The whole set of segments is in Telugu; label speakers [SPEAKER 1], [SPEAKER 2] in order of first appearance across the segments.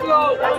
[SPEAKER 1] కోట్లు రైతు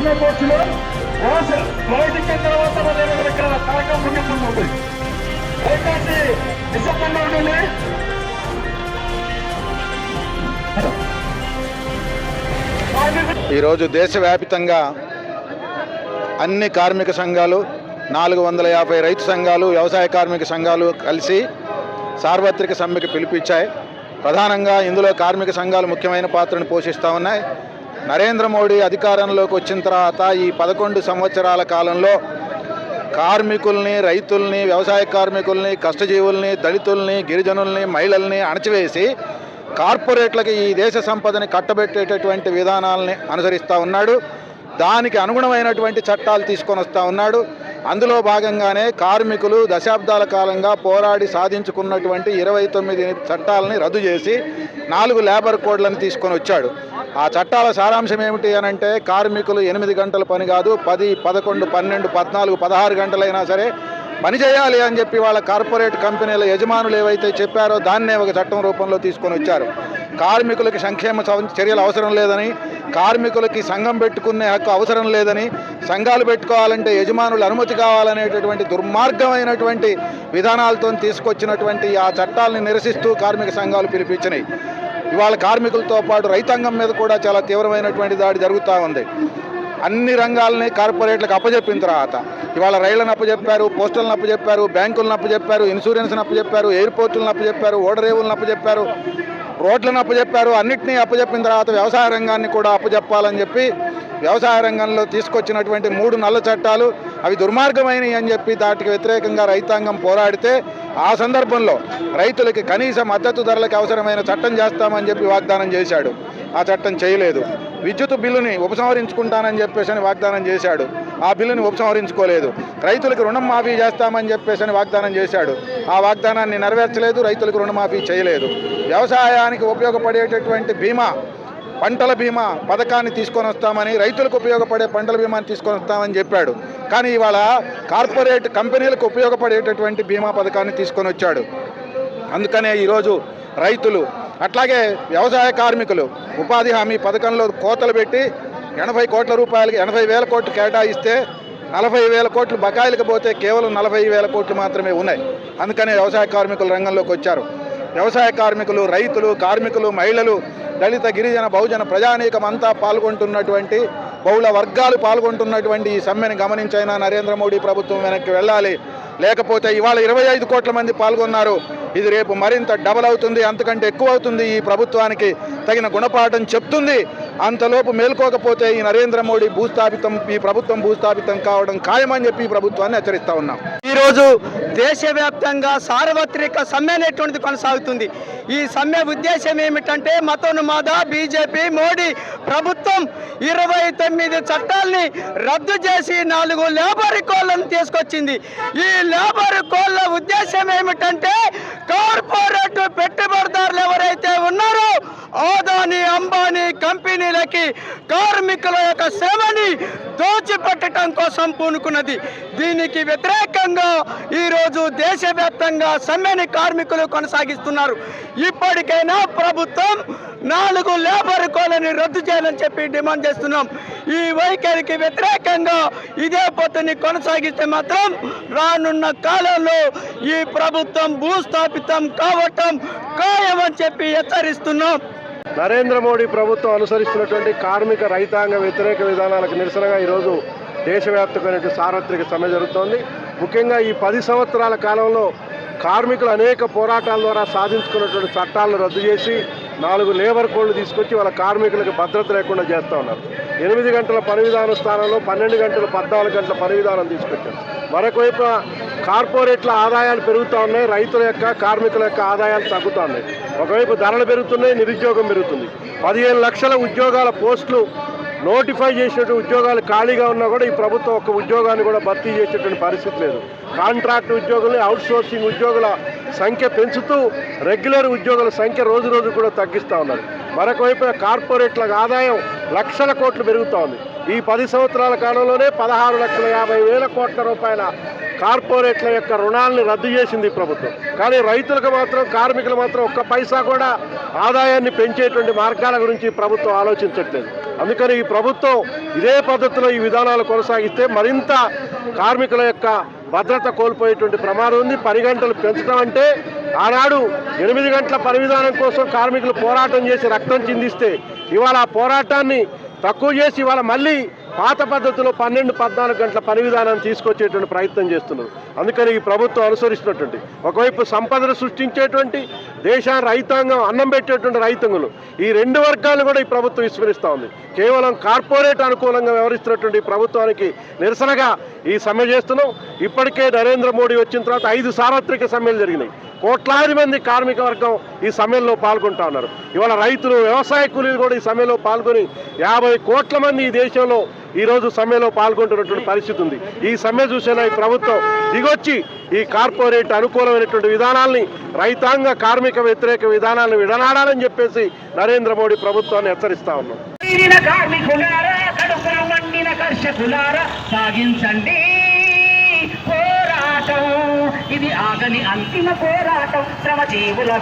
[SPEAKER 2] కుటుంబాలు పోసిన కోర్సులో బయటికి తర్వాత మన ఇక్కడ కార్యక్రమం ముగిస్తుంది దయచేసి నిశ్శబ్దంగా ఉంటుంది.
[SPEAKER 3] ఈరోజు దేశవ్యాప్తంగా అన్ని కార్మిక సంఘాలు నాలుగు వందల యాభై రైతు సంఘాలు వ్యవసాయ కార్మిక సంఘాలు కలిసి సార్వత్రిక సమ్మెకు పిలిపించాయి ప్రధానంగా ఇందులో కార్మిక సంఘాలు ముఖ్యమైన పాత్రను పోషిస్తూ ఉన్నాయి. నరేంద్ర మోడీ అధికారంలోకి వచ్చిన తర్వాత ఈ పదకొండు సంవత్సరాల కాలంలో కార్మికుల్ని రైతుల్ని వ్యవసాయ కార్మికుల్ని కష్టజీవుల్ని దళితుల్ని గిరిజనుల్ని మహిళల్ని అణచివేసి కార్పొరేట్లకి ఈ దేశ సంపదని కట్టబెట్టేటటువంటి విధానాలని అనుసరిస్తూ ఉన్నాడు. దానికి అనుగుణమైనటువంటి చట్టాలు తీసుకొని వస్తూ ఉన్నాడు. అందులో భాగంగానే కార్మికులు దశాబ్దాల కాలంగా పోరాడి సాధించుకున్నటువంటి ఇరవై తొమ్మిది చట్టాలని రద్దు చేసి నాలుగు లేబర్ కోడ్లను తీసుకొని వచ్చాడు. ఆ చట్టాల సారాంశం ఏమిటి అని అంటే కార్మికులు ఎనిమిది గంటల పని కాదు పది పదకొండు పన్నెండు పద్నాలుగు పదహారు గంటలైనా సరే పని చేయాలి అని చెప్పి వాళ్ళ కార్పొరేట్ కంపెనీల యజమానులు ఏవైతే చెప్పారో దాన్నే ఒక చట్టం రూపంలో తీసుకొని వచ్చారు. కార్మికులకి సంక్షేమ చర్యలు అవసరం లేదని కార్మికులకి సంఘం పెట్టుకునే హక్కు అవసరం లేదని సంఘాలు పెట్టుకోవాలంటే యజమానులు అనుమతి కావాలనేటటువంటి దుర్మార్గమైనటువంటి విధానాలతో తీసుకొచ్చినటువంటి ఆ చట్టాలని నిరసిస్తూ కార్మిక సంఘాలు పిలిపించినాయి. ఇవాళ కార్మికులతో పాటు రైతాంగం మీద కూడా చాలా తీవ్రమైనటువంటి దాడి జరుగుతూ ఉంది. అన్ని రంగాలని కార్పొరేట్లకు అప్పజెప్పిన తర్వాత ఇవాళ రైళ్ళను అప్పజెప్పారు పోస్టల్ని అప్పజెప్పారు బ్యాంకులను అప్పజెప్పారు ఇన్సూరెన్స్ని అప్పజెప్పారు ఎయిర్పోర్టులను అప్పజెప్పారు ఓడరేవులను అప్పజెప్పారు రోడ్లను అప్పజెప్పారు అన్నింటినీ అప్పజెప్పిన తర్వాత వ్యవసాయ రంగాన్ని కూడా అప్పజెప్పాలని చెప్పి వ్యవసాయ రంగంలో తీసుకొచ్చినటువంటి మూడు నల్ల చట్టాలు అవి దుర్మార్గమైనవి అని చెప్పి దాటికి వ్యతిరేకంగా రైతాంగం పోరాడితే ఆ సందర్భంలో రైతులకి కనీస మద్దతు ధరలకు అవసరమైన చట్టం చేస్తామని చెప్పి వాగ్దానం చేశాడు. ఆ చట్టం చేయలేదు. విద్యుత్ బిల్లుని ఉపసంహరించుకుంటానని చెప్పేసి అని వాగ్దానం చేశాడు. ఆ బిల్లుని ఉపసంహరించుకోలేదు. రైతులకు రుణమాఫీ చేస్తామని చెప్పేసి అని వాగ్దానం చేశాడు. ఆ వాగ్దానాన్ని నెరవేర్చలేదు. రైతులకు రుణమాఫీ చేయలేదు. వ్యవసాయానికి ఉపయోగపడేటటువంటి బీమా పంటల బీమా పథకాన్ని తీసుకొని వస్తామని రైతులకు ఉపయోగపడే పంటల బీమాని తీసుకొని వస్తామని చెప్పాడు. కానీ ఇవాళ కార్పొరేట్ కంపెనీలకు ఉపయోగపడేటటువంటి బీమా పథకాన్ని తీసుకొని వచ్చాడు. అందుకనే ఈరోజు రైతులు అట్లాగే వ్యవసాయ కార్మికులు ఉపాధి హామీ పథకంలో కోతలు పెట్టి ఎనభై కోట్ల రూపాయలకి ఎనభై వేల కోట్లు కేటాయిస్తే నలభై వేల కోట్లు బకాయిలకు పోతే కేవలం నలభై వేల కోట్లు మాత్రమే ఉన్నాయి. అందుకనే వ్యవసాయ కార్మికులు రంగంలోకి వచ్చారు. వ్యవసాయ కార్మికులు రైతులు కార్మికులు మహిళలు దళిత గిరిజన బహుజన ప్రజానీకం అంతా పాల్గొంటున్నటువంటి బహుళ వర్గాలు పాల్గొంటున్నటువంటి ఈ సమ్మెను గమనించైనా నరేంద్ర మోడీ ప్రభుత్వం వెనక్కి వెళ్ళాలి. లేకపోతే ఇవాళ ఇరవై ఐదు కోట్ల మంది పాల్గొన్నారు. ఇది రేపు మరింత డబల్ అవుతుంది. అంతకంటే ఎక్కువ అవుతుంది ఈ ప్రభుత్వానికి తగిన గుణపాఠం చెప్తుంది. అంతలోపు మేల్కోకపోతే ఈ నరేంద్ర మోడీ భూస్థాపితం ఈ ప్రభుత్వం భూస్థాపితం కావడం ఖాయమని చెప్పి ఈ ప్రభుత్వాన్ని హెచ్చరిస్తా ఉన్నాం.
[SPEAKER 1] ఈరోజు దేశవ్యాప్తంగా సార్వత్రిక సమ్మె అనేటువంటిది కొనసాగుతుంది. ఈ సమ్మె ఉద్దేశం ఏమిటంటే మతోన్మాద బీజేపీ మోడీ ప్రభుత్వం ఇరవై తొమ్మిది చట్టాల్ని రద్దు చేసి నాలుగు లేబర్ కోళ్ళను తీసుకొచ్చింది. ఈ లేబర్ కోళ్ళ ఉద్దేశం ఏమిటంటే కార్పొరేట్ పెట్టుబడిదారులు ఎవరైతే ఉన్నారో ఆదాని అంబానీ కంపెనీలకి కార్మికుల యొక్క శ్రమని దోచిపెట్టడం కోసం పూనుకున్నది. దీనికి వ్యతిరేకంగా ఈరోజు దేశవ్యాప్తంగా సమ్మెని కార్మికులు కొనసాగిస్తున్నారు. ఇప్పటికైనా ప్రభుత్వం నాలుగు లేబర్ కోలని రద్దు చేయాలని చెప్పి డిమాండ్ చేస్తున్నాం. ఈ వైఖరికి వ్యతిరేకంగా ఇదే పొత్తుని కొనసాగిస్తే మాత్రం రానున్న కాలంలో ఈ ప్రభుత్వం భూస్థాపితం కావటం ఖాయమని చెప్పి హెచ్చరిస్తున్నాం.
[SPEAKER 4] నరేంద్ర మోడీ ప్రభుత్వం అనుసరిస్తున్నటువంటి కార్మిక రైతాంగ వ్యతిరేక విధానాలకు నిరసనగా ఈరోజు దేశవ్యాప్తమైనటువంటి సార్వత్రిక సమ్మె జరుగుతోంది. ముఖ్యంగా ఈ పది సంవత్సరాల కాలంలో కార్మికులు అనేక పోరాటాల ద్వారా సాధించుకున్నటువంటి చట్టాలను రద్దు చేసి నాలుగు లేబర్ కోడ్లు తీసుకొచ్చి వాళ్ళ కార్మికులకు భద్రత లేకుండా చేస్తూ ఉన్నారు. ఎనిమిది గంటల పని విధానం స్థానంలో పన్నెండు గంటలు పద్నాలుగు గంటల పని విధానం తీసుకొచ్చారు. మరొక వైపు కార్పొరేట్ల ఆదాయాలు పెరుగుతూ ఉన్నాయి రైతుల యొక్క కార్మికుల యొక్క ఆదాయాలు తగ్గుతూ ఉన్నాయి ఒకవైపు ధరలు పెరుగుతున్నాయి నిరుద్యోగం పెరుగుతుంది. పదిహేను లక్షల ఉద్యోగాల పోస్టులు నోటిఫై చేసేటువంటి ఉద్యోగాలు ఖాళీగా ఉన్నా కూడా ఈ ప్రభుత్వం ఒక ఉద్యోగాన్ని కూడా భర్తీ చేసేటువంటి పరిస్థితి లేదు. కాంట్రాక్ట్ ఉద్యోగుల్ని అవుట్ సోర్సింగ్ ఉద్యోగుల సంఖ్య పెంచుతూ రెగ్యులర్ ఉద్యోగుల సంఖ్య రోజు రోజు కూడా తగ్గిస్తూ ఉన్నారు. మరొక వైపు కార్పొరేట్ల ఆదాయం లక్షల కోట్లు పెరుగుతూ ఉంది ఈ పది సంవత్సరాల కాలంలోనే పదహారు లక్షల యాభై వేల కోట్ల రూపాయల కార్పొరేట్ల యొక్క రుణాలను రద్దు చేసింది ప్రభుత్వం. కానీ రైతులకు మాత్రం కార్మికులు మాత్రం ఒక్క పైసా కూడా ఆదాయాన్ని పెంచేటువంటి మార్గాల గురించి ప్రభుత్వం ఆలోచించట్లేదు. అందుకని ఈ ప్రభుత్వం ఇదే పద్ధతిలో ఈ విధానాలు కొనసాగిస్తే మరింత కార్మికుల యొక్క భద్రత కోల్పోయేటువంటి ప్రమాదం ఉంది. పని గంటలు పెంచడం అంటే ఆనాడు ఎనిమిది గంటల పని విధానం కోసం కార్మికులు పోరాటం చేసి రక్తం చిందిస్తే ఇవాళ ఆ పోరాటాన్ని తక్కువ చేసి ఇవాళ మళ్ళీ పాత పద్ధతిలో పన్నెండు పద్నాలుగు గంటల పని విధానాన్ని తీసుకొచ్చేటువంటి ప్రయత్నం చేస్తున్నారు. అందుకని ఈ ప్రభుత్వం అనుసరిస్తున్నటువంటి ఒకవైపు సంపదను సృష్టించేటువంటి దేశాన్ని రైతాంగం అన్నం పెట్టేటువంటి రైతాంగులు ఈ రెండు వర్గాలను కూడా ఈ ప్రభుత్వం విస్మరిస్తూ ఉంది. కేవలం కార్పొరేట్ అనుకూలంగా వ్యవహరిస్తున్నటువంటి ప్రభుత్వానికి నిరసనగా ఈ సమ్మె చేస్తున్నాం. ఇప్పటికే నరేంద్ర మోడీ వచ్చిన తర్వాత ఐదు సార్వత్రిక సమ్మెలు జరిగినాయి. కోట్లాది మంది కార్మిక వర్గం ఈ సమ్మెలో పాల్గొంటా ఉన్నారు. ఇవాళ రైతులు వ్యవసాయ కూలీలు కూడా ఈ సమ్మెలో పాల్గొని యాభై కోట్ల మంది ఈ దేశంలో ఈరోజు సమ్మెలో పాల్గొంటున్నటువంటి పరిస్థితి ఉంది. ఈ సమ్మె చూసిన ఈ ప్రభుత్వం దిగొచ్చి ఈ కార్పొరేట్ అనుకూలమైనటువంటి విధానాల్ని రైతాంగ కార్మిక వ్యతిరేక విధానాలను విడనాడాలని చెప్పేసి నరేంద్ర మోడీ ప్రభుత్వాన్ని హెచ్చరిస్తా ఉన్నాం.
[SPEAKER 5] కార్మికులారా కడుపున మండిన కర్షకులారా సాగించండి. ఇది ఆగని అంతిమ పోరాటం శ్రమజీవుల